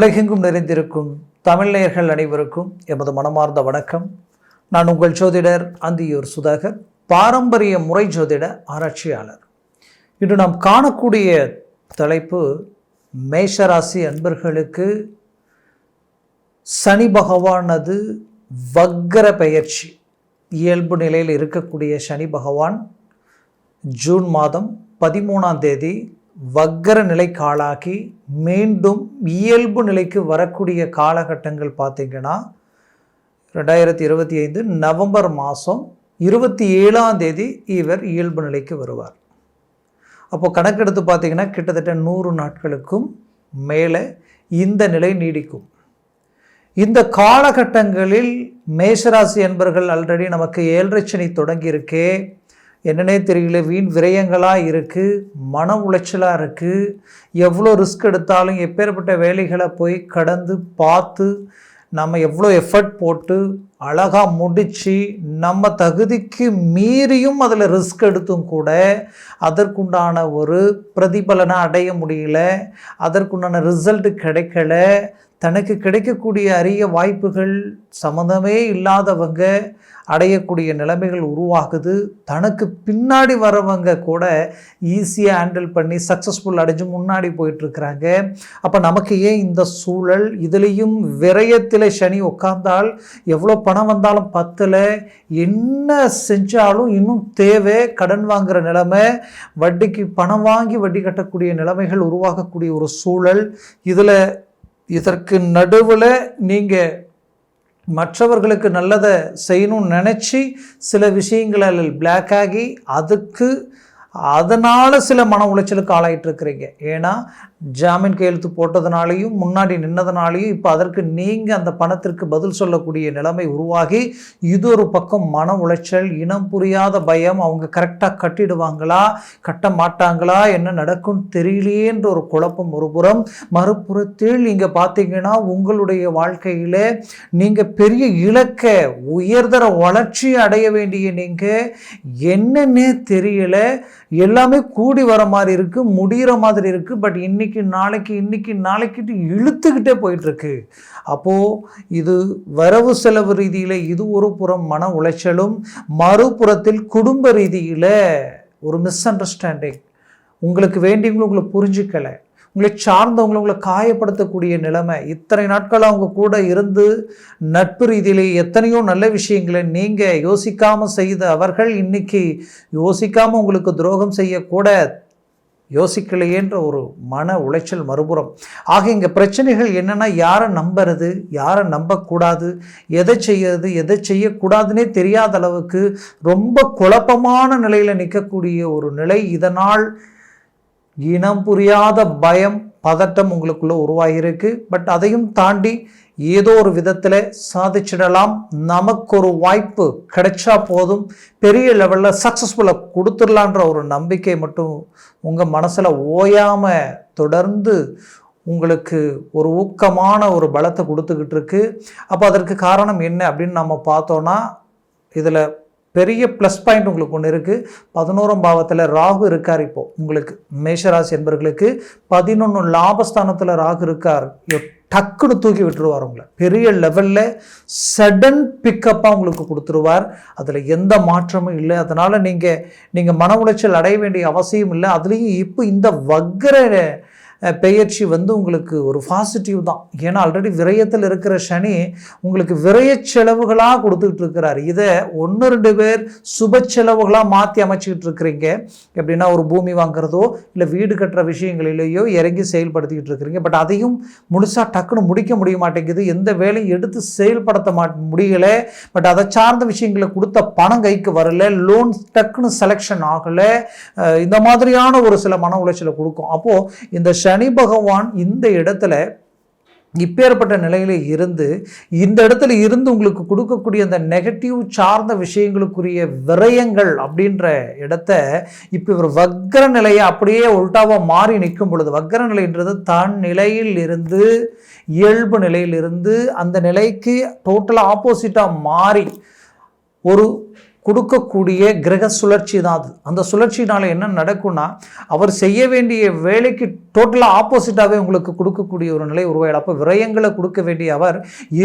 உலகெங்கும் நிறைந்திருக்கும் தமிழ்நேயர்கள் அனைவருக்கும் எமது மனமார்ந்த வணக்கம். நான் உங்கள் ஜோதிடர் அந்தியூர் சுதாகர் பாரம்பரிய முறை ஜோதிட ஆராய்ச்சியாளர். இன்று நாம் காணக்கூடிய தலைப்பு மேஷராசி அன்பர்களுக்கு சனி பகவானது வக்கர பெயர்ச்சி. இயல்பு நிலையில் இருக்கக்கூடிய சனி பகவான் ஜூன் மாதம் பதிமூணாம் தேதி வக்கர நிலைக்கு ஆளாகி மீண்டும் இயல்பு நிலைக்கு வரக்கூடிய காலகட்டங்கள் பார்த்திங்கன்னா ரெண்டாயிரத்தி இருபத்தி ஐந்து நவம்பர் மாதம் இருபத்தி ஏழாம் தேதி இவர் இயல்பு நிலைக்கு வருவார். அப்போது கணக்கெடுத்து பார்த்திங்கன்னா கிட்டத்தட்ட நூறு நாட்களுக்கும் மேலே இந்த நிலை நீடிக்கும். இந்த காலகட்டங்களில் மேஷராசி என்பர்கள் ஆல்ரெடி நமக்கு ஏழரை சனி என்னன்னே தெரியல. வீண் விரயங்களாக இருக்குது மன உளைச்சலாக இருக்குது எவ்வளோ ரிஸ்க் எடுத்தாலும் எப்பேற்பட்ட வேலைகளை போய் கடந்து பார்த்து நம்ம எவ்வளோ எஃபர்ட் போட்டு அழகாக முடித்து நம்ம தகுதிக்கு மீறியும் அதில் ரிஸ்க் எடுத்தும் கூட அதற்குண்டான ஒரு பிரதிபலனை அடைய முடியல அதற்குண்டான ரிசல்ட் கிடைக்கல. தனக்கு கிடைக்கக்கூடிய அரிய வாய்ப்புகள் சம்மந்தமே இல்லாதவங்க அடையக்கூடிய நிலைமைகள் உருவாகுது. தனக்கு பின்னாடி வரவங்க கூட ஈஸியாக ஹேண்டில் பண்ணி சக்ஸஸ்ஃபுல் அடைஞ்சு முன்னாடி போயிட்டுருக்குறாங்க. அப்போ நமக்கு ஏன் இந்த சூழல்? இதுலேயும் விரயத்தில் சனி உட்கார்ந்தால் எவ்வளோ பணம் வந்தாலும் பத்தில். என்ன செஞ்சாலும் இன்னும் தேவை கடன் வாங்குகிற நிலைமை வட்டிக்கு பணம் வாங்கி வட்டி கட்டக்கூடிய நிலைமைகள் உருவாகக்கூடிய ஒரு சூழல். இதில் இதற்கு நடுவில் நீங்கள் மற்றவர்களுக்கு நல்லதை செய்யணும்னு நினச்சி சில விஷயங்களில் பிளாக் ஆகி அதுக்கு அதனால் சில மன உளைச்சலுக்கு ஆளாயிட்டு இருக்கிறீங்க. ஏன்னா ஜாமீன் கையெழுத்து போட்டதுனாலையும் முன்னாடி நின்னதுனாலையும் இப்போ அதற்கு நீங்கள் அந்த பணத்திற்கு பதில் சொல்லக்கூடிய நிலைமை உருவாகி இது ஒரு பக்கம் மன உளைச்சல் இனம் புரியாத பயம் அவங்க கரெக்டாக கட்டிடுவாங்களா கட்ட மாட்டாங்களா என்ன நடக்கும் தெரியலையேன்ற ஒரு குழப்பம் ஒரு புறம் மறுபுறத்தில் நீங்கள் பார்த்தீங்கன்னா உங்களுடைய வாழ்க்கையில் நீங்கள் பெரிய இலக்க உயர்தர வளர்ச்சி அடைய வேண்டிய நீங்கள் என்னன்னே தெரியல எல்லாமே கூடி வர மாதிரி இருக்குது முடிகிற மாதிரி இருக்குது பட் இன்னைக்கு நாளைக்கு இன்னைக்கு நாளைக்கிட்டு இழுத்துக்கிட்டே போயிட்டுருக்கு. அப்போது இது வரவு செலவு ரீதியில் இது ஒரு புறம் மன உளைச்சலும் மறுபுறத்தில் குடும்ப ரீதியில் ஒரு மிஸ் அண்டர்ஸ்டாண்டிங் உங்களுக்கு வேண்டியவங்களும் உங்களை புரிஞ்சுக்கலை. உங்களை சார்ந்தவங்களை உங்களை காயப்படுத்தக்கூடிய நிலைமை. இத்தனை நாட்கள் அவங்க கூட இருந்து நட்பு ரீதியிலே எத்தனையோ நல்ல விஷயங்களை நீங்கள் யோசிக்காமல் செய்த அவர்கள் இன்னைக்கு யோசிக்காமல் உங்களுக்கு துரோகம் செய்யக்கூட யோசிக்கலையேன்ற ஒரு மன உளைச்சல் மறுபுறம். ஆக இங்கே பிரச்சனைகள் என்னென்னா யாரை நம்புறது யாரை நம்பக்கூடாது எதை செய்யறது எதை செய்யக்கூடாதுன்னே தெரியாத அளவுக்கு ரொம்ப குழப்பமான நிலையில் நிற்கக்கூடிய ஒரு நிலை இதனால் இனம் புரியாத பயம் பதட்டம் உங்களுக்குள்ளே உருவாகியிருக்கு. பட் அதையும் தாண்டி ஏதோ ஒரு விதத்தில் சாதிச்சிடலாம். நமக்கு ஒரு வாய்ப்பு கிடைச்சா போதும். பெரிய லெவலில் சக்ஸஸ்ஃபுல்லாக கொடுத்துடலான்ற ஒரு நம்பிக்கை மட்டும் உங்கள் மனசில் ஓயாமல் தொடர்ந்து உங்களுக்கு ஒரு ஊக்கமான ஒரு பலத்தை கொடுத்துக்கிட்டு இருக்கு. அப்போ அதற்கு காரணம் என்ன அப்படின்னு நம்ம பார்த்தோன்னா இதில் பெரிய ப்ளஸ் பாயிண்ட் உங்களுக்கு ஒன்று இருக்குது பதினோராம் பாவத்தில் ராகு இருக்கார் இப்போது உங்களுக்கு மேஷராசி என்பவர்களுக்கு பதினொன்று லாபஸ்தானத்தில் ராகு இருக்கார். டக்குன்னு தூக்கி விட்டுருவார் உங்களை. பெரிய லெவலில் சடன் பிக்கப்பாக உங்களுக்கு கொடுத்துருவார். அதில் எந்த மாற்றமும் இல்லை. அதனால் நீங்கள் நீங்கள் மன உளைச்சல் அடைய வேண்டிய அவசியம் இல்லை. அதுலேயும் இப்போ இந்த வக்கர பெயர்ச்சி வந்து உங்களுக்கு ஒரு பாசிட்டிவ் தான். ஏன்னா ஆல்ரெடி விரயத்தில் இருக்கிற சனி உங்களுக்கு விரய செலவுகளாக கொடுத்துக்கிட்டு இருக்கிறார். இதை ஒன்று ரெண்டு பேர் சுப செலவுகளாக மாற்றி அமைச்சிக்கிட்டு இருக்கிறீங்க. எப்படின்னா ஒரு பூமி வாங்குறதோ இல்லை வீடு கட்டுற விஷயங்களிலேயோ இறங்கி செயல்படுத்திக்கிட்டு இருக்கிறீங்க. பட் அதையும் முழுசாக டக்குன்னு முடிக்க முடிய மாட்டேங்குது. எந்த வேலையும் எடுத்து செயல்படுத்த மா முடியலை. பட் அதை சார்ந்த விஷயங்களை கொடுத்த பணம் கைக்கு வரல. லோன் டக்குன்னு செலெக்ஷன் ஆகலை. இந்த மாதிரியான ஒரு சில மன உளைச்சலை கொடுக்கும். அப்போது இந்த சனி பகவான் இந்த இடத்துல இப்பேற்பட்ட நிலையில இருந்து இந்த இடத்துல இருந்து உங்களுக்கு கொடுக்கக்கூடிய அந்த நெகட்டிவ் சார்ந்த விஷயங்களுக்குரிய விரயங்கள் அப்படின்ற இடத்த இப்போ இவர் வக்கர நிலையை அப்படியே உல்டாவாக மாறி நிற்கும் பொழுது வக்கர நிலைன்றது தன் நிலையில் இருந்து இயல்பு நிலையிலிருந்து அந்த நிலைக்கு டோட்டலாக ஆப்போசிட்டாக மாறி ஒரு கொடுக்கக்கூடிய கிரக சுழற்சி தான் அது. அந்த சுழற்சினால் என்ன நடக்கும்னா அவர் செய்ய வேண்டிய வேலைக்கு டோட்டலாக ஆப்போசிட்டாகவே உங்களுக்கு கொடுக்கக்கூடிய ஒரு நிலை உருவாயிடும். அப்போ விரயங்களை கொடுக்க வேண்டிய அவர்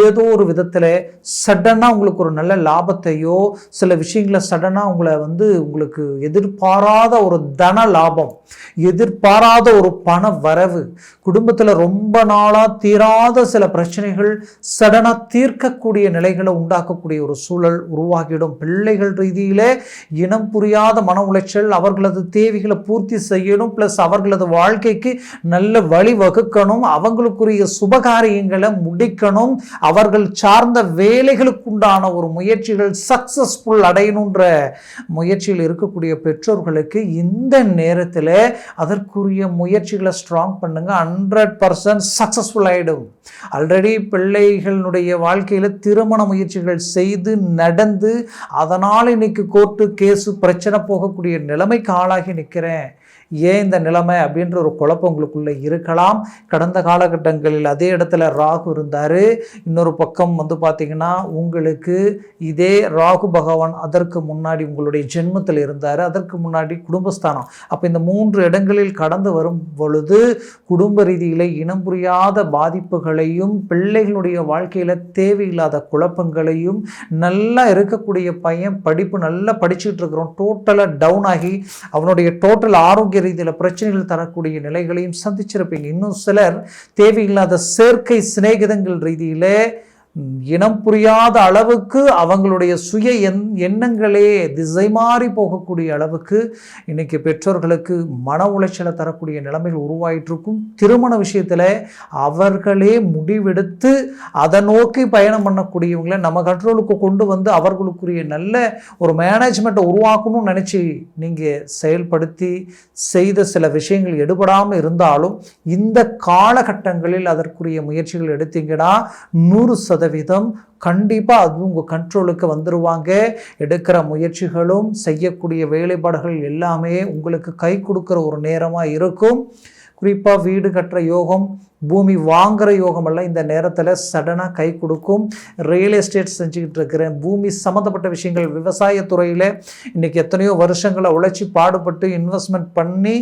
ஏதோ ஒரு விதத்தில் சடனாக உங்களுக்கு ஒரு நல்ல லாபத்தையோ சில விஷயங்களை சடனாக உங்களை வந்து உங்களுக்கு எதிர்பாராத ஒரு தன லாபம் எதிர்பாராத ஒரு பண வரவு குடும்பத்தில் ரொம்ப நாளாக தீராத சில பிரச்சனைகள் சடனாக தீர்க்கக்கூடிய நிலைகளை உண்டாக்கக்கூடிய ஒரு சூழல் உருவாகிடும் பிள்ளைகள் ரீதியில் இனம் புரியாத மன உளைச்சல் அவர்களது தேவைகளை பூர்த்தி செய்யணும் ப்ளஸ் அவர்களது வாழ்க்கைக்கு நல்ல வழி வகுக்கணும் அவங்களுக்குரிய சுபகாரியங்களை முடிக்கணும் அவர்கள் சார்ந்த வேலைகளுக்குண்டான ஒரு முயற்சிகள் சக்சஸ்ஃபுல் அடையணுன்ற முயற்சியில் இருக்கக்கூடிய பெற்றோர்களுக்கு இந்த நேரத்தில் அதற்குரிய முயற்சிகளை ஸ்ட்ராங் பண்ணுங்க. ஹண்ட்ரட் பர்சன்ட் சக்ஸஸ்ஃபுல் ஆகிடும் ஆல்ரெடி பிள்ளைகளுடைய வாழ்க்கையில் திருமண முயற்சிகள் செய்து நடந்து அதனால் இன்னைக்கு கோர்ட்டு கேஸு பிரச்சனை போகக்கூடிய நிலைமைக்கு ஆளாகி நிற்கிறேன் ஏன் இந்த நிலைமை அப்படின்ற ஒரு குழப்பம் உங்களுக்குள்ளே இருக்கலாம். கடந்த காலகட்டங்களில் அதே இடத்துல ராகு இருந்தார். இன்னொரு பக்கம் வந்து பார்த்திங்கன்னா உங்களுக்கு இதே ராகு பகவான் அதற்கு முன்னாடி உங்களுடைய ஜென்மத்தில் இருந்தார். அதற்கு முன்னாடி குடும்பஸ்தானம். அப்போ இந்த மூன்று இடங்களில் கடந்து வரும் பொழுது குடும்ப ரீதியில் இனம் புரியாத பாதிப்புகளையும் பிள்ளைகளுடைய வாழ்க்கையில் தேவையில்லாத குழப்பங்களையும் நல்லா இருக்கக்கூடிய பையன் படிப்பு நல்லா படிச்சுட்டு இருக்கிறோம் டோட்டலாக டவுன் ஆகி அவனுடைய டோட்டல் ஆரோக்கிய ரீதியில் பிரச்சனைகள் தரக்கூடிய நிலைகளையும் சந்திச்சிருப்பீங்க. இன்னும் சிலர் தேவையில்லாத சேர்க்கை சிநேகிதங்கள் ரீதியிலே இனம் புரியாத அளவுக்கு அவங்களுடைய சுய எண் எண்ணங்களே திசை மாறி போகக்கூடிய அளவுக்கு இன்றைக்கி பெற்றோர்களுக்கு மன உளைச்சலை தரக்கூடிய நிலைமைகள் உருவாயிட்டிருக்கும். திருமண விஷயத்தில் அவர்களே முடிவெடுத்து அதை நோக்கி பயணம் பண்ணக்கூடியவங்களை நம்ம கண்ட்ரோலுக்கு கொண்டு வந்து அவர்களுக்குரிய நல்ல ஒரு மேனேஜ்மெண்ட்டை உருவாக்கணும்னு நினச்சி நீங்கள் செயல்படுத்தி செய்த சில விஷயங்கள் எடுபடாமல் இருந்தாலும் இந்த காலகட்டங்களில் அதற்குரிய முயற்சிகள் எடுத்தீங்கன்னா நூறு சதவீதம் கண்டிப்பாக அது உங்கள் கண்ட்ரோலுக்கு வந்துடுவாங்க எடுக்கிற முயற்சிகளும் செய்யக்கூடிய வேலைப்பாடுகள் எல்லாமே உங்களுக்கு கை கொடுக்குற ஒரு நேரமாக இருக்கும். குறிப்பாக வீடு கட்டுற யோகம் பூமி வாங்குகிற யோகமெல்லாம் இந்த நேரத்தில் சடனாக கை கொடுக்கும். ரியல் எஸ்டேட் செஞ்சுக்கிட்டு இருக்கிறேன். பூமி சம்மந்தப்பட்ட விஷயங்கள் விவசாயத்துறையில் இன்றைக்கி எத்தனையோ வருஷங்களை உழைச்சி பாடுபட்டு இன்வெஸ்ட்மெண்ட் பண்ணி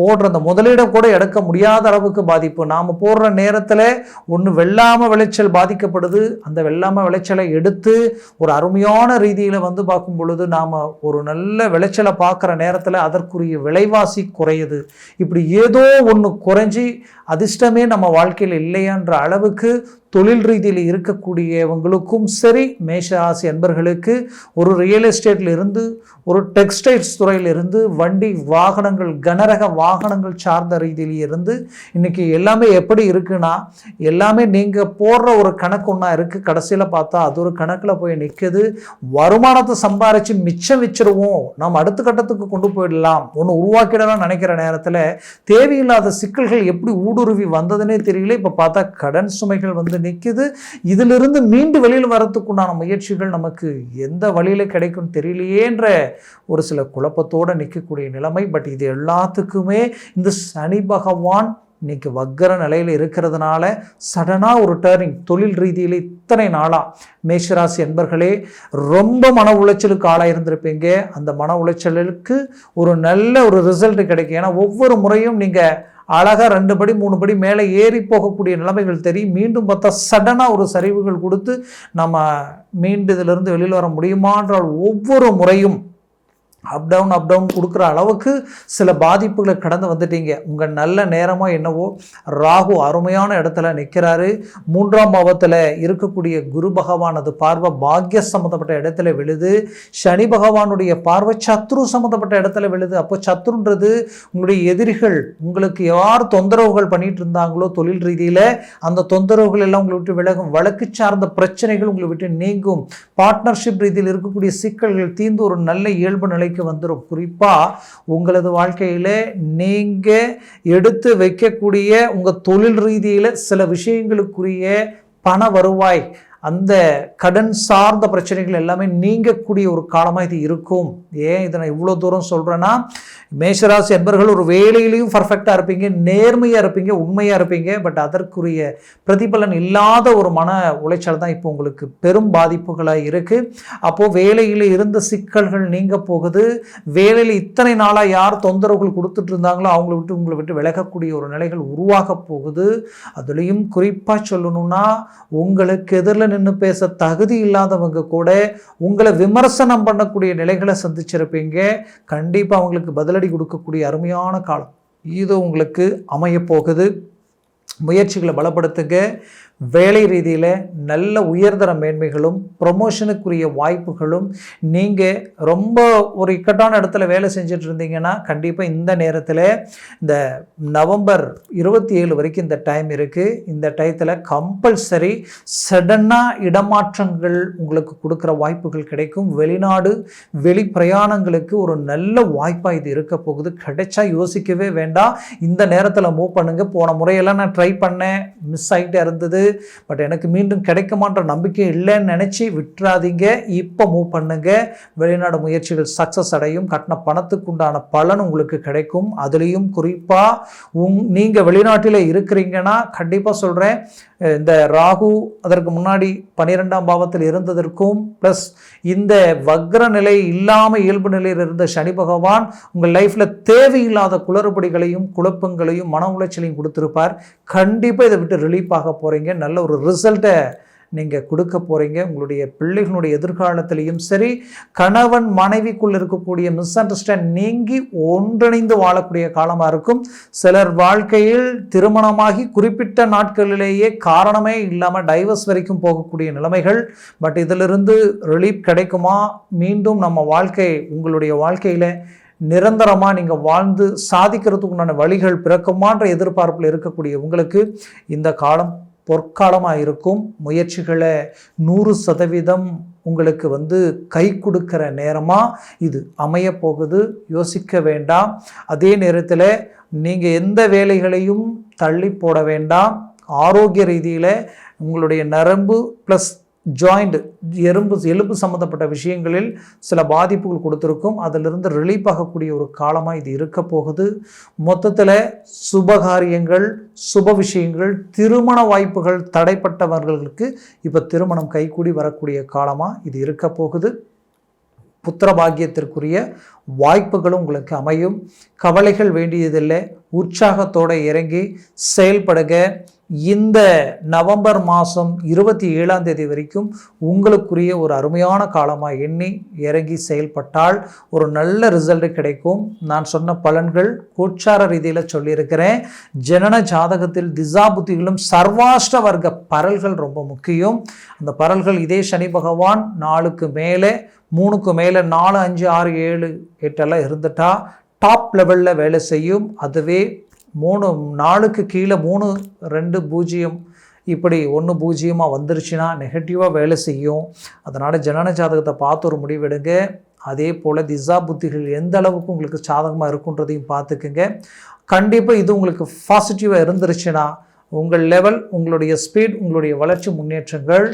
போடுற அந்த முதலீடம் கூட எடுக்க முடியாத அளவுக்கு பாதிப்பு. நாம் போடுற நேரத்தில் ஒன்று வெள்ளாமல் விளைச்சல் பாதிக்கப்படுது. அந்த வெள்ளாமல் விளைச்சலை எடுத்து ஒரு அருமையான ரீதியில் வந்து பார்க்கும் பொழுது நாம் ஒரு நல்ல விளைச்சலை பார்க்குற நேரத்தில் அதற்குரிய விலைவாசி குறையுது. இப்படி ஏதோ ஒன்று குறைஞ்சி அதிர்ஷ்டமே நம்ம வாழ்க்கையில் இல்லையான்ற அளவுக்கு தொழில் ரீதியில் இருக்கக்கூடியவங்களுக்கும் சரி மேஷராசி அன்பர்களுக்கு ஒரு ரியல் எஸ்டேட்டில் இருந்து ஒரு டெக்ஸ்டைல்ஸ் துறையிலிருந்து வண்டி வாகனங்கள் கனரக வாகனங்கள் சார்ந்த ரீதியில் இருந்து இன்றைக்கி எல்லாமே எப்படி இருக்குன்னா எல்லாமே நீங்கள் போடுற ஒரு கணக்கு ஒன்றா இருக்குது கடைசியில் பார்த்தா அது ஒரு கணக்கில் போய் நிற்குது வருமானத்தை சம்பாரித்து மிச்சம் வச்சிருவோம். நம்ம அடுத்த கட்டத்துக்கு கொண்டு போயிடலாம். ஒன்று உருவாக்கிடலாம் நினைக்கிற நேரத்தில் தேவையில்லாத சிக்கல்கள் எப்படி ஊடுருவி வந்ததுன்னே தெரியல. இப்போ பார்த்தா கடன் சுமைகள் வந்து நிற்குது. இதிலிருந்து மீண்டு வெளியில் வரத்துக்குண்டான முயற்சிகள் நமக்கு எந்த வழியில் கிடைக்கும் தெரியலையேன்ற ஒரு சில குழப்பத்தோடு நிற்கக்கூடிய நிலைமை. பட் இது எல்லாத்துக்குமே இந்த சனி பகவான் இன்னைக்கு வக்கர நிலையில் இருக்கிறதுனால சடனாக ஒரு டேர்னிங் தொழில் ரீதியில் இத்தனை நாளாக மேஷராசி என்பர்களே ரொம்ப மன உளைச்சலுக்கு ஆளாக இருந்திருப்பீங்க. அந்த மன உளைச்சலுக்கு ஒரு நல்ல ஒரு ரிசல்ட் கிடைக்கும். ஏன்னா ஒவ்வொரு முறையும் நீங்கள் அழகாக ரெண்டு படி மூணு படி மேலே ஏறி போகக்கூடிய நிலைமைகள் தெரியும் மீண்டும் பார்த்தா சடனாக ஒரு சரிவுகள் கொடுத்து நம்ம மீண்டு இதிலிருந்து வெளியில் வர முடியுமான்றால் ஒவ்வொரு முறையும் அப் டவுன் அப் டவுன் கொடுக்குற அளவுக்கு சில பாதிப்புகளை கடந்து வந்துட்டீங்க. உங்கள் நல்ல நேரமாக என்னவோ ராகு அருமையான இடத்துல நிற்கிறாரு. மூன்றாம் பாவத்தில் இருக்கக்கூடிய குரு பகவானது பார்வை பாக்ய சம்மந்தப்பட்ட இடத்துல விழுது. சனி பகவானுடைய பார்வை சத்ரு சம்மந்தப்பட்ட இடத்துல விழுது. அப்போ சத்ருன்றது உங்களுடைய எதிரிகள் உங்களுக்கு யார் தொந்தரவுகள் பண்ணிட்டு இருந்தாங்களோ தொழில் ரீதியில் அந்த தொந்தரவுகள் எல்லாம் உங்களை விட்டு விலகும். வழக்கு சார்ந்த பிரச்சனைகள் உங்களை விட்டு நீங்கும். பார்ட்னர்ஷிப் ரீதியில் இருக்கக்கூடிய சிக்கல்கள் தீர்ந்து ஒரு நல்ல இயல்பு நிலை நிலைக்கு வந்துடும் குறிப்பாக உங்களது வாழ்க்கையில் நீங்கள் எடுத்து வைக்கக்கூடிய உங்கள் தொழில் ரீதியில் சில விஷயங்களுக்குரிய பண வருவாய் அந்த கடன் சார்ந்த பிரச்சனைகள் எல்லாமே நீங்கக்கூடிய ஒரு காலமாக இது இருக்கும். ஏன் இதை நான் இவ்வளோ தூரம் சொல்கிறேன்னா மேஷராசி என்பர்கள் ஒரு வேலையிலையும் பர்ஃபெக்டாக இருப்பீங்க நேர்மையாக இருப்பீங்க உண்மையாக இருப்பீங்க பட் அதற்குரிய பிரதிபலன் இல்லாத ஒரு மன உளைச்சல் தான் இப்போ உங்களுக்கு பெரும் பாதிப்புகளாக இருக்குது அப்போது வேலையில் இருந்த சிக்கல்கள் நீங்க போகுது. வேலையில் இத்தனை நாளாக யார் தொந்தரவுகள் கொடுத்துட்டு இருந்தாங்களோ அவங்கள விட்டு உங்களை விட்டு விலகக்கூடிய ஒரு நிலைகள் உருவாக போகுது. அதுலேயும் குறிப்பாக சொல்லணும்னா உங்களுக்கு எதிரில் நின்று பேச தகுதி இல்லாதவங்க கூட உங்களை விமர்சனம் பண்ணக்கூடிய நிலைகளை சந்திச்சிருப்பீங்க. கண்டிப்பாக அவங்களுக்கு பதிலடி கொடுக்கக்கூடிய அருமையான காலம். இது உங்களுக்கு அமையப்போகுது முயற்சிகளை பலப்படுத்துங்க. வேலை ரீதியில் நல்ல உயர்தர மேன்மைகளும் ப்ரொமோஷனுக்குரிய வாய்ப்புகளும் நீங்கள் ரொம்ப ஒரு இக்கட்டான இடத்துல வேலை செஞ்சுட்டு இருந்தீங்கன்னா கண்டிப்பாக இந்த நேரத்தில் இந்த நவம்பர் இருபத்தி ஏழு வரைக்கும் இந்த டைம் இருக்குது இந்த டயத்தில் கம்பல்சரி சடனாக இடமாற்றங்கள் உங்களுக்கு கொடுக்குற வாய்ப்புகள் கிடைக்கும். வெளிநாடு வெளி பிரயாணங்களுக்கு ஒரு நல்ல வாய்ப்பாக இது இருக்க போகுது. கிடைச்சா யோசிக்கவே வேண்டாம். இந்த நேரத்தில் மூவ் பண்ணுங்கள் போன முறையெல்லாம் நான் ட்ரை பண்ணேன். மிஸ் ஆகிட்டே இருந்தது. பட் எனக்கு மீண்டும் கிடைக்குமான்ற நம்பிக்கை இல்லைன்னு நினச்சி விட்டுறாதீங்க. இப்போ மூவ் பண்ணுங்க. வெளிநாடு முயற்சிகள் சக்ஸஸ் அடையும். கட்டின பணத்துக்கு உண்டான பலன் உங்களுக்கு கிடைக்கும். அதுலேயும் குறிப்பாக உங் நீங்கள் வெளிநாட்டில் இருக்கிறீங்கன்னா கண்டிப்பாக சொல்கிறேன் இந்த ராகு அதற்கு முன்னாடி பன்னிரெண்டாம் பாவத்தில் இருந்ததற்கும் ப்ளஸ் இந்த வக்ர நிலை இல்லாமல் இயல்பு நிலையில் இருந்த சனி பகவான் உங்கள் லைஃப்பில் தேவையில்லாத குளறுபடிகளையும் குழப்பங்களையும் மன உளைச்சலையும் கொடுத்துருப்பார். கண்டிப்பாக இதை விட்டு ரிலீஃப் ஆக போகிறீங்க நல்ல ஒரு ரிசல்ட்டை நீங்கள் கொடுக்க போகிறீங்க உங்களுடைய பிள்ளைகளுடைய எதிர்காலத்திலையும் சரி கணவன் மனைவிக்குள் இருக்கக்கூடிய மிஸ் அண்டர்ஸ்டாண்ட் நீங்கி ஒன்றிணைந்து வாழக்கூடிய காலமாக இருக்கும். சிலர் வாழ்க்கையில் திருமணமாகி குறிப்பிட்ட நாட்களிலேயே காரணமே இல்லாமல் டைவர்ஸ் வரைக்கும் போகக்கூடிய நிலைமைகள். பட் இதிலிருந்து ரிலீஃப் கிடைக்குமா? மீண்டும் நம்ம வாழ்க்கை உங்களுடைய வாழ்க்கையில் நிரந்தரமாக நீங்கள் வாழ்ந்து சாதிக்கிறதுக்கு உண்டான வழிகள் பிறக்குமான்ற எதிர்பார்ப்பில் இருக்கக்கூடிய உங்களுக்கு இந்த காலம் பொற்காலமாக இருக்கும் முயற்சிகளை நூறு சதவீதம் உங்களுக்கு வந்து கை கொடுக்கிற நேரமாக இது அமைய போகுது. யோசிக்க வேண்டாம். அதே நேரத்தில் நீங்கள் எந்த வேலைகளையும் தள்ளி போட வேண்டாம். ஆரோக்கிய ரீதியில் உங்களுடைய நரம்பு ப்ளஸ் ஜாயிண்ட் எறும்பு எலும்பு சம்மந்தப்பட்ட விஷயங்களில் சில பாதிப்புகள் கொடுத்துருக்கும். அதிலிருந்து ரிலீஃப் ஆகக்கூடிய ஒரு காலமாக இது இருக்க போகுது. மொத்தத்தில் சுபகாரியங்கள் சுப விஷயங்கள் திருமண வாய்ப்புகள் தடைப்பட்டவர்களுக்கு இப்போ திருமணம் கைகூடி வரக்கூடிய காலமாக இது இருக்க போகுது. புத்திர பாக்கியத்திற்குரிய வாய்ப்புகளும் உங்களுக்கு அமையும். கவலைகள் வேண்டியதில்லை. உற்சாகத்தோடு இறங்கி செயல்படுக. இந்த நவம்பர் மாதம் இருபத்தி ஏழாம் தேதி வரைக்கும் உங்களுக்குரிய ஒரு அருமையான காலமாக எண்ணி இறங்கி செயல்பட்டால் ஒரு நல்ல ரிசல்ட் கிடைக்கும். நான் சொன்ன பலன்கள் கோச்சார ரீதியில் சொல்லியிருக்கிறேன். ஜனன ஜாதகத்தில் திசா புத்திகளும் சர்வாஷ்ட வர்க்க பரல்கள் ரொம்ப முக்கியம். அந்த பரல்கள் இதே சனி பகவான் நாலுக்கு மேலே மூணுக்கு மேலே நாலு அஞ்சு ஆறு ஏழு எட்டெல்லாம் இருந்துட்டா டாப் லெவலில் வேலை செய்யும். அதுவே மூணு நாளுக்கு கீழே மூணு ரெண்டு பூஜ்ஜியம் இப்படி ஒன்று பூஜ்ஜியமாக வந்துருச்சுன்னா நெகட்டிவாக வேலை செய்யும். அதனால் ஜனன ஜாதகத்தை பார்த்து ஒரு முடிவெடுங்க அதே போல் திசா புத்திகள் எந்த அளவுக்கு உங்களுக்கு சாதகமாக இருக்குன்றதையும் பார்த்துக்குங்க. கண்டிப்பாக இது உங்களுக்கு பாசிட்டிவாக இருந்துருச்சுன்னா உங்கள் லெவல் உங்களுடைய ஸ்பீட் உங்களுடைய வளர்ச்சி முன்னேற்றங்கள்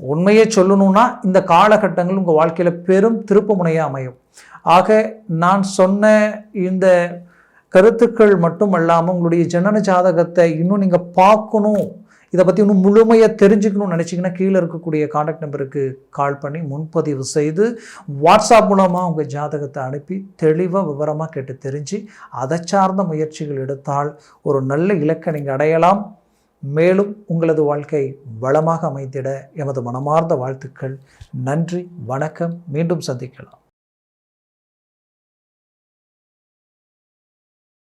உண்மையே சொல்லணும்னா இந்த காலகட்டங்கள் உங்கள் வாழ்க்கையில் பெரும் திருப்பு முனையாக அமையும். ஆக நான் சொன்ன இந்த கருத்துக்கள் மட்டும் அல்லாமல் உங்களுடைய ஜனன ஜாதகத்தை இன்னும் நீங்கள் பார்க்கணும். இதை பற்றி இன்னும் முழுமையாக தெரிஞ்சுக்கணும்னு நினச்சிங்கன்னா கீழே இருக்கக்கூடிய காண்டாக்ட் நம்பருக்கு கால் பண்ணி முன்பதிவு செய்து வாட்ஸ்அப் மூலமாக உங்கள் ஜாதகத்தை அனுப்பி தெளிவாக விவரமாக கேட்டு தெரிஞ்சு அதை சார்ந்த முயற்சிகள் எடுத்தால் ஒரு நல்ல இலக்கை நீங்கள் அடையலாம். மேலும் உங்களது வாழ்க்கை வளமாக அமைந்திட எமது மனமார்ந்த வாழ்த்துக்கள். நன்றி வணக்கம். மீண்டும் சந்திக்கலாம்.